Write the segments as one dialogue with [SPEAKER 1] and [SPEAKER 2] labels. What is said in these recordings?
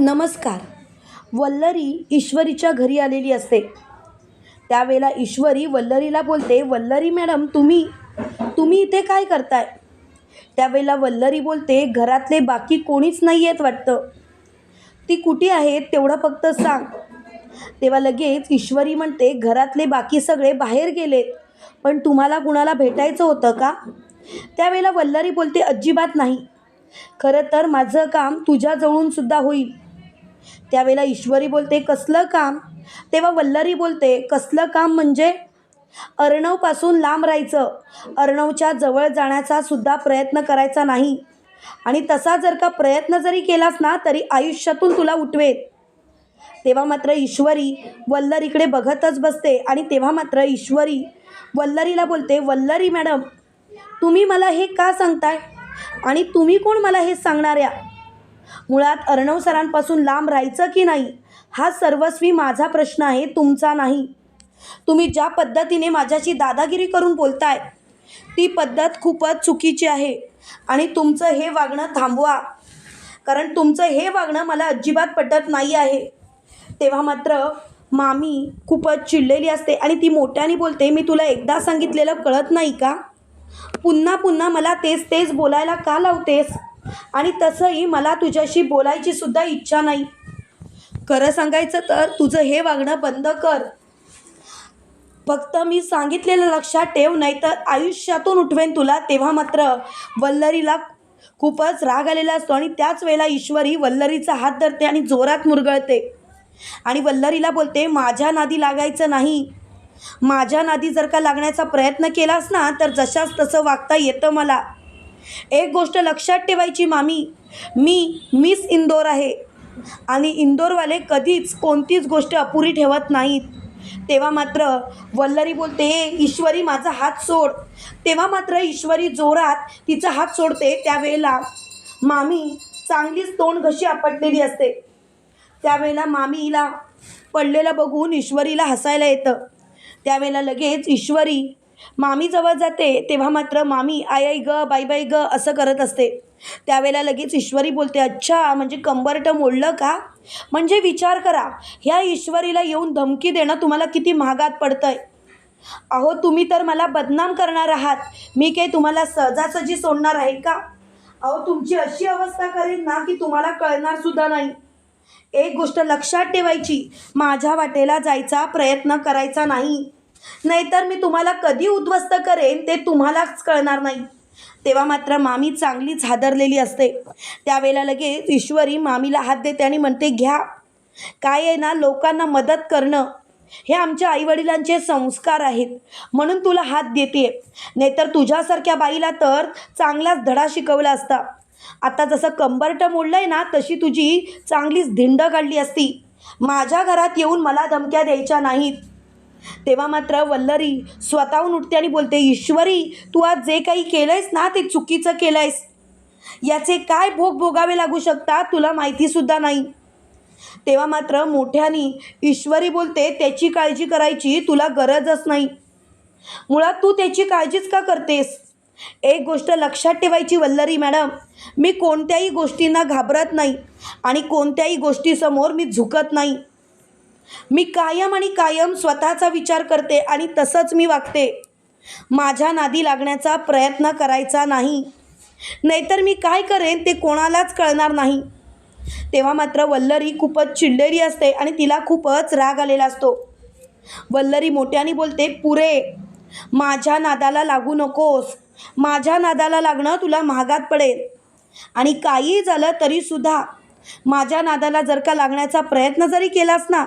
[SPEAKER 1] नमस्कार. वल्लरी ईश्वरीच्या घरी आलेली असते. त्यावेळेला ईश्वरी वल्लरीला बोलते वल्लरी मॅडम तुम्ही तुम्ही इथे काय करताय? त्यावेळेला वल्लरी बोलते घरातले बाकी कोणीच नाही आहेत वाटतं. ती कुठे आहेत तेवढं फक्त सांग. तेव्हा लगेच ईश्वरी म्हणते घरातले बाकी सगळे बाहेर गेले पण तुम्हाला कुणाला भेटायचं होतं का? त्यावेळेला वल्लरी बोलते अजिबात नाही. खरं तर माझं काम तुझ्याजवळून सुद्धा होईल. त्यावेळेला ईश्वरी बोलते कसलं काम? तेव्हा वल्लरी बोलते कसलं काम म्हणजे? अर्णवपासून लांब राहायचं. अर्णवच्या जवळ जाण्याचा सुद्धा प्रयत्न करायचा नाही. आणि तसा जर का प्रयत्न जरी केलास ना तरी आयुष्यातून तुला उठवेल. तेव्हा मात्र ईश्वरी वल्लरीकडे बघतच बसते आणि तेव्हा मात्र ईश्वरी वल्लरीला बोलते वल्लरी मॅडम तुम्ही मला हे का सांगताय? आणि तुम्ही कोण मला हे सांगणाऱ्या? मुळात अर्णव सरांपासून लांब राहायचं की नाही? हा सर्वस्वी माझा प्रश्न आहे तुमचा नाही. तुम्ही ज्या पद्धतीने माझ्याशी दादागिरी करून बोलताय ती पद्धत खूपच चुकीची आहे आणि तुमचं हे वागणं थांबवा. कारण तुमचं हे वागणं मला अजिबात पटत नाही आहे. तेव्हा मात्र मामी खूपच चिडलेली असते आणि ती मोठ्याने बोलते मी तुला एकदा सांगितलेलं कळत नाही का? पुन्हा पुन्हा मला तेच तेच बोलायला का लावतेस? आणि तसंही मला तुझ्याशी बोलायची सुद्धा इच्छा नाही. खरं सांगायचं तर तुझं हे वागणं बंद कर. फक्त मी सांगितलेलं लक्षात ठेव नाही तर आयुष्यातून उठवेन तुला तेव्हा मात्र. वल्लरीला खूपच राग आलेला असतो आणि त्याच वेळेला ईश्वरी वल्लरीचा हात धरते आणि जोरात मुरगळते. आणि वल्लरीला बोलते माझ्या नादी लागायचं नाही. माझ्या नादी जर का लागण्याचा प्रयत्न केलास ना तर जशाच तसं वागता येतं मला. एक गोष्ट लक्षात ठेवायची मामी मी मिस इंदोर आहे आणि इंदोरवाले कधीच कोणतीच गोष्ट अपुरी ठेवत नाहीत. तेव्हा मात्र वल्लरी बोलते "ए, ईश्वरी माझा हात सोड. तेव्हा मात्र ईश्वरी जोरात तिचा हात सोडते त्यावेळेला. मामी चांगलीच तोंड घशी आपटलेली असते. त्यावेळेला मामीला पडलेलं बघून ईश्वरीला हसायला येतं. त्यावेळेला लगेच ईश्वरी मामीजवळ जाते तेव्हा मात्र मामी आय आई ग बाई बाई ग असं करत असते. त्यावेळेला लगेच ईश्वरी बोलते अच्छा म्हणजे कंबरटं मोडलं का? म्हणजे विचार करा ह्या ईश्वरीला येऊन धमकी देणं तुम्हाला किती महागात पडतंय. अहो तुम्ही तर मला बदनाम करणार आहात. मी काही तुम्हाला सहजासहजी सोडणार आहे का? अहो तुमची अशी अवस्था करेन ना की तुम्हाला कळणार सुद्धा नाही. एक गोष्ट लक्षात ठेवायची माझ्या वाटेला जायचा प्रयत्न करायचा नाही. नाहीतर मी तुम्हाला कधी उद्ध्वस्त करेन ते तुम्हालाच कळणार नाही. तेव्हा मात्र मामी चांगलीच हादरलेली असते. त्यावेळेला लगेच ईश्वरी मामीला हात देते आणि म्हणते घ्या. काय आहे ना लोकांना मदत करणं हे आमच्या आईवडिलांचे संस्कार आहेत. म्हणून तुला हात देते नाहीतर तुझ्यासारख्या बाईला तर चांगलाच धडा शिकवला असता. आता जसं कंबरटं मोडलं आहे ना तशी तुझी चांगलीच धिंड काढली असती. माझ्या घरात येऊन मला धमक्या द्यायच्या नाहीत. तेव्हा मात्र वल्लरी स्वतःहून उठते आणि बोलते ईश्वरी तू आज जे काही केलं आहेस ना ते चुकीचं केलं आहेस याचे काय भोग भोगावे लागू शकतात तुला माहितीसुद्धा नाही. तेव्हा मात्र मोठ्यानी ईश्वरी बोलते त्याची काळजी करायची तुला गरजच नाही. मुळात तू त्याची काळजीच का करतेस? एक गोष्ट लक्षात ठेवायची वल्लरी मॅडम मी कोणत्याही गोष्टींना घाबरत नाही आणि कोणत्याही गोष्टीसमोर मी झुकत नाही. मी कायम आणि कायम स्वतःचा विचार करते आणि तसंच मी वागते. माझ्या नादी लागण्याचा प्रयत्न करायचा नाही. नाहीतर मी काय करेन ते कोणालाच कळणार नाही. तेव्हा मात्र वल्लरी खूपच चिडलेली असते आणि तिला खूपच राग आलेला असतो. वल्लरी मोठ्याने बोलते पुरे माझ्या नादाला लागू नकोस. माझ्या नादाला लागणं तुला महागात पडेल. आणि काहीही झालं तरीसुद्धा माझ्या नादाला जर का लागण्याचा प्रयत्न जरी केलास ना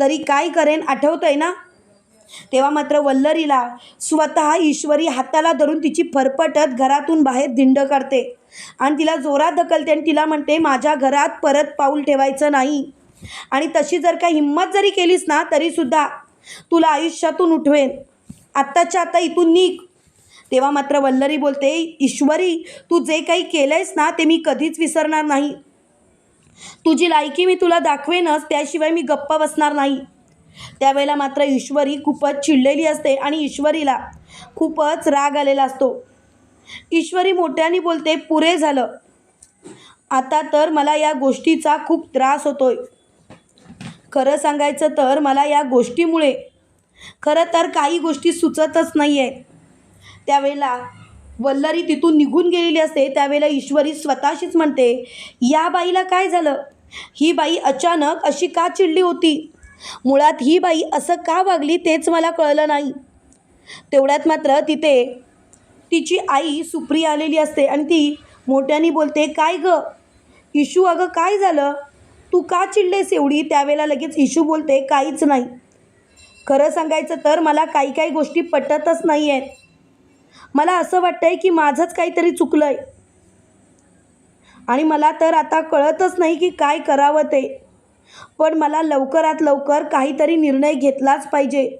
[SPEAKER 1] तरी काय करेन? आठवतं आहे ना? तेव्हा मात्र वल्लरीला स्वतः ईश्वरी हाताला धरून तिची फरफटत घरातून बाहेर धिंड करते. आणि तिला जोरात ढकलते आणि तिला म्हणते माझ्या घरात परत पाऊल ठेवायचं नाही. आणि तशी जर का हिंमत जरी केलीस ना तरीसुद्धा तुला आयुष्यातून उठवेन. आत्ताच्या आता इथून निघ. तेव्हा मात्र वल्लरी बोलते ईश्वरी तू जे काही केलं आहेस ना ते मी कधीच विसरणार नाही. तुझी लायकी मी तुला दाखवेनच त्याशिवाय मी गप्प बसणार नाही. त्यावेळेला मात्र ईश्वरी खूपच चिडलेली असते आणि ईश्वरीला खूपच राग आलेला असतो. ईश्वरी मोठ्याने बोलते पुरे झालं. आता तर मला या गोष्टीचा खूप त्रास होतोय. खरं सांगायचं तर मला या गोष्टीमुळे खरं तर काही गोष्टी सुचतच नाही आहेत त्यावेळेला वल्लरी तिथून निघून गेलेली असते त्यावेळेला ईश्वरी स्वतःशीच म्हणते या बाईला काय झालं? ही बाई अचानक अशी का चिडली होती? मुळात ही बाई असं का वागली तेच मला कळलं नाही. तेवढ्यात मात्र तिथे तिची आई सुप्रिया आलेली असते आणि ती मोठ्याने बोलते काय ग? इशू अगं काय झालं? तू का चिडलेस एवढी? त्यावेळेला लगेच इशू बोलते काहीच नाही. खरं सांगायचं तर मला काही काही गोष्टी पटतच नाही आहेत मला असं वाटतंय की माझंच काहीतरी चुकलं आहे आणि मला तर आता कळतच नाही की काय करावं ते. पण मला लवकरात लवकर काहीतरी निर्णय घेतलाच पाहिजे.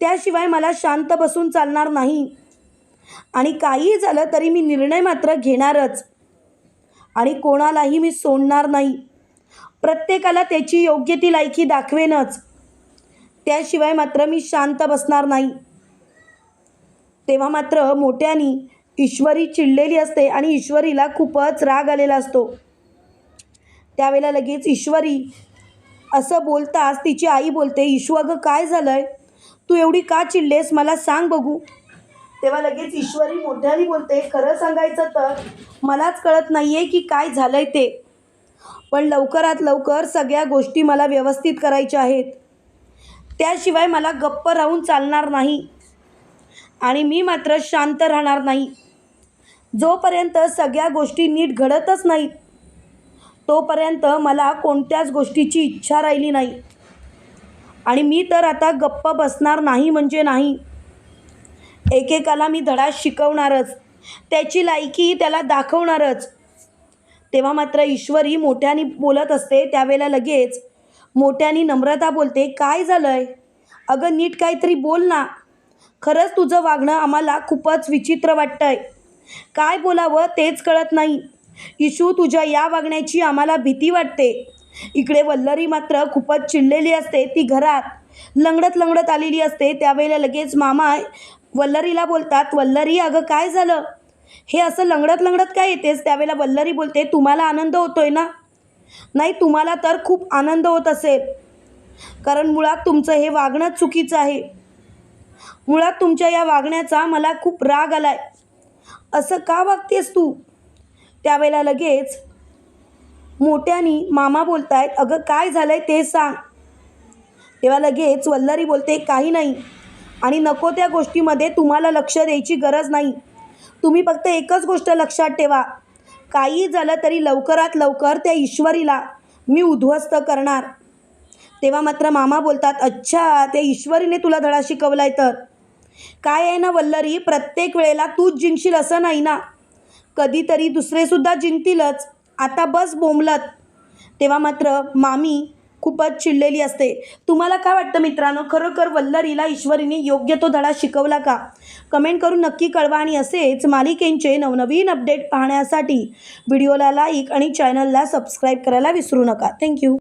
[SPEAKER 1] त्याशिवाय मला शांत बसून चालणार नाही. आणि काहीही झालं तरी मी निर्णय मात्र घेणारच. आणि कोणालाही मी सोडणार नाही. प्रत्येकाला त्याची योग्य ती लायकी दाखवेनच. त्याशिवाय मात्र मी शांत बसणार नाही. तेव्हा मात्र मोठ्यानी ईश्वरी चिडलेली असते आणि ईश्वरीला खूपच राग आलेला असतो. त्यावेळेला लगेच ईश्वरी असं बोलताच तिची आई बोलते ईशू अगं काय झालं आहे तू एवढी का चिडलेस? मला सांग बघू. तेव्हा लगेच ईश्वरी मोठ्याने बोलते खरं सांगायचं तर मलाच कळत नाही आहे की काय झालं आहे ते. पण लवकरात लवकर सगळ्या गोष्टी मला व्यवस्थित करायच्या आहेत. त्याशिवाय मला गप्प राहून चालणार नाही. आणि मी मात्र शांत राहणार नाही. जोपर्यंत सगळ्या गोष्टी नीट घडतच नाहीत तोपर्यंत मला कोणत्याच गोष्टीची इच्छा राहिली नाही. आणि मी तर आता गप्प बसणार नाही म्हणजे नाही. एकेकाला मी धडा शिकवणारच त्याची लायकी त्याला दाखवणारच. तेव्हा मात्र ईश्वरी मोठ्याने बोलत असते त्यावेळेला लगेच मोठ्याने नम्रता बोलते काय झालं आहे अगं नीट काहीतरी बोल ना. खरंच तुझं वागणं आम्हाला खूपच विचित्र वाटतं आहे काय बोलावं तेच कळत नाही. इशू तुझ्या या वागण्याची आम्हाला भीती वाटते. इकडे वल्लरी मात्र खूपच चिडलेली असते ती घरात. लंगडत लंगडत आलेली असते. त्यावेळेला लगेच मामा वल्लरीला बोलतात वल्लरी अगं काय झालं? हे असं लंगडत लंगडत काय येतेस? त्यावेळेला वल्लरी बोलते तुम्हाला आनंद होतोय ना? नाही तुम्हाला तर खूप आनंद होत असेल. कारण मुळात तुमचं हे वागणं चुकीचं आहे. मुळात तुमच्या या वागण्याचा मला खूप राग आलाय. असं का वागतेस तू? त्यावेळेला लगेच मोठ्यानी मामा बोलतायत अगं काय झालंय ते सांग. तेव्हा लगेच वल्लरी बोलते काही नाही. आणि नको त्या गोष्टीमध्ये तुम्हाला लक्ष द्यायची गरज नाही. तुम्ही फक्त एकच गोष्ट लक्षात ठेवा. काही झालं तरी लवकरात लवकर त्या ईश्वरीला मी उद्ध्वस्त करणार. तेव्हा मात्र मामा बोलतात अच्छा त्या ईश्वरीने तुला धडा शिकवलाय तर. काय आहे ना वल्लरी प्रत्येक वेळेला तूच जिंकशील असं नाही ना? कधीतरी दुसरेसुद्धा जिंकतीलच. आता बस बोंबलत. तेव्हा मात्र मामी खूपच चिडलेली असते. तुम्हाला काय वाटतं मित्रांनो खरोखर वल्लरीला ईश्वरीने योग्य तो धडा शिकवला का? कमेंट करून नक्की कळवा आणि असेच मालिकेंचे नवनवीन अपडेट पाहण्यासाठी व्हिडिओला लाईक आणि चॅनलला सबस्क्राईब करायला विसरू नका. थँक्यू.